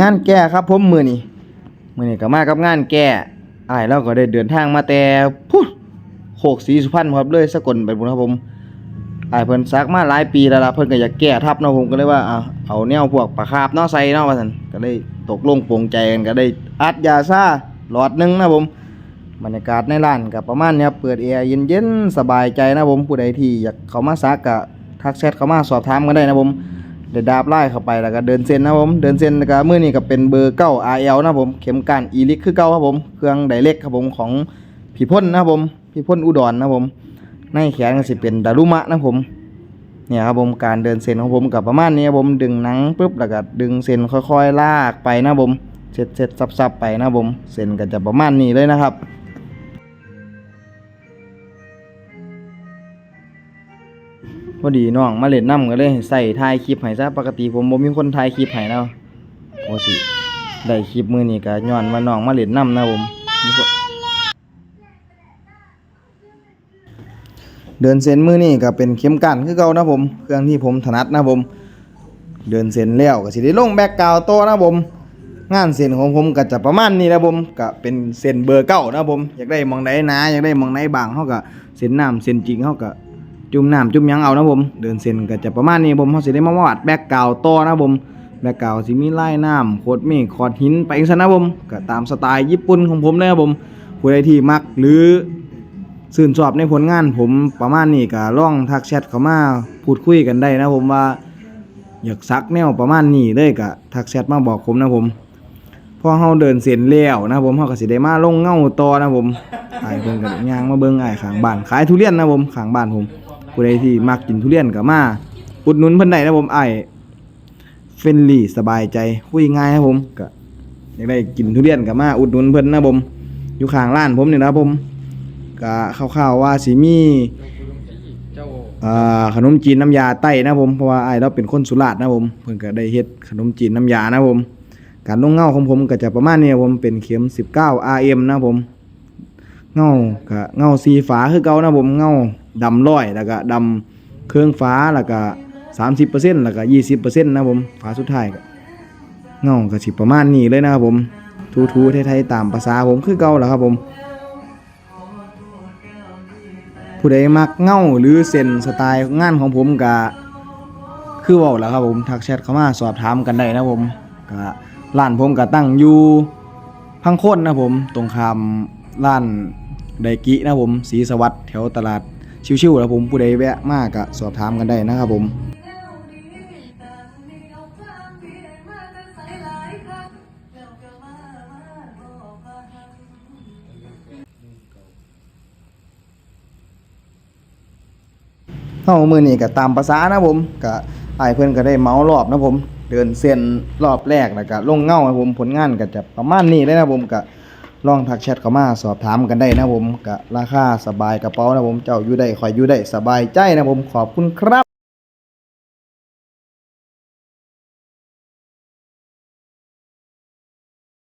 งานแก้ครับผมมือนี่มือนี่ก็มากับงานแก้อ้ายเราก็ได้เดินทางมาแต่พุโคกศรีสุพรรณครับเลยสกลไปบุญครับผมอ้ายเพิ่นซักมาหลายปีแล้วล่ะเพิ่นก็อยากแก้ทับเนาะผมก็เลยว่าเอาเอาแนวพวกปลาคาบเนาะใส่เนาะว่าซั่นก็เลยตกลงปลงใจกันก็ได้อัดยาซ่าหลอดหนึงนะผมบรรยากาศในร้านก็ประมาณเนี้ยเปิดแอร์เย็นๆสบายใจนะผมผู้ใดที่อยากเข้ามาซักก็ทักแชทเข้ามาสอบถามกันได้นะผม เดี๋ยวดาบไล่เข้าไปแล้วก็เดินเส้นนะผมเดินเส้นแล้วก็มือนี้ก็เป็นเบอร์เก้า RL นะผมเข็มการอีลิกคือเก้าครับผมเครื่องไดเล็กครับผมของพี่พ่นนะผมพี่พ่นอุดรนะผมในแขนก็สิเป็นดารุมะนะผมเนี่ยครับผมการเดินเส้นของผมกับประมาณนี้ครับผมดึงหนังปุ๊บแล้วก็ดึงเส้นค่อยๆลากไปนะผมเสร็จเสร็จซับๆไปนะผมเส้นก็จะประมาณนี้เลยนะครับ พอดีน้องมาเล่นน้ำก็เลยใส่ถ่ายคลิปให้ซะปกติผมบ่มีคนถ่ายคลิปให้เนาะโอ้สิได้คลิปมือนี้ก็ย้อนว่าน้องมาเล่นน้ำนะผมเดินเส้นมือนี้ก็เป็นเข็มกันคือเก่านะผม เครื่องที่ผมถนัดนะผม เดินเส้นแล้วก็สิได้ลงแบ็กกราวโตนะผม งานเส้นของผมก็จะประมาณนี้นะผมก็เป็นเส้นเบอร์เก้านะผมอยากได้มองใดหนาอยากได้มองไหนบางเฮาก็เส้นน้ำเส้นจริงเฮาก็ จุ่มน้ำจุ่มยังเอานะผม เดินเส้นก็จะประมาณนี้ผมเขาสิได้มาวาดแบ็กกราต่อนะผมแบ็กกราสิมีไลายน้ำโคดเมฆขอดหินไปอีกซะนะผมก็ตามสไตล์ญี่ปุ่นของผมเลยครับผมผู้ใดที่มักหรือสื่นชอบในผลงานผมประมาณนี้ก็ลองทักแชทเข้ามาพูดคุยกันได้นะผมว่า อยากซักแนวประมาณนี้เลยก็ทักแชทมาบอกผมนะผมพอเฮาเดินเส้นแล้วนะผมเฮาก็สิได้มาลงเงาต่อนะผมไอ้เพิ่นก็ย่างมาเบิ่งไอ้ขางบ้านขายทุเรียนนะผมขางบ้านผม ผู้ใดที่มักกินทุเรียนก็มาอุดหนุนเพิ่นได้นะผมไอ้เฟนลี่สบายใจคุยง่ายครับผมก็อยากได้กินทุเรียนก็มาอุดหนุนเพิ่นนะผมอยู่ข้างร้านผมนี่นะครับผมก็คร่าวๆว่าสิมีอ่าขนมจีนน้ำยาไต้นะผมเพราะว่าไอ้เราเป็นคนสุราษฎร์นะผมเพิ่นก็ได้เฮ็ดขนมจีนน้ำยานะผม การลงเงาของผมก็จะประมาณนี้ผมเป็นเข็ม 19 RM นะผมเงาก็เงาสีฟ้าคือเก่านะผมเงา ดำร้อยแล้วก็ดำเครื่องฟ้าแล้วก็30%แล้วก็20%นต์นะผมฟ้าสุดท้ายก็เงาก็สิประมาณนี้เลยนะครับผมทูๆไทยๆตามภาษาผมคือเก่าแหล้วครับผม ผู้ใดมักเงาหรือเส้นสไตล์งานของผมก็คือเว้าแหล้วครับผมทักแชทเข้ามาสอบถามกันได้นะผมก็ร้านผมก็ตั้งอยู่พังโคนนะผม ตรงข้ามร้านไดกินะผมศรีสวัสดิ์แถวตลาด ชิวๆแล้วผมผู้ใดแวะมากก็สอบถามกันได้นะครับผมเฮามือนี้ก็ตามภาษานะผมก็อ้เพิ่อนก็ได้เมาส์รอบนะผม เดินเส้นรอบแรกแล้วก็ลงเงานะผมผลงานก็จะประมาณนี้เลยนะผมก็ ลองทักแชทเข้ามาสอบถามกันได้นะผมก็ราคาสบายกระเป๋านะผมเจ้าอยู่ได้คอยอยู่ได้สบายใจนะผมขอบคุณครับ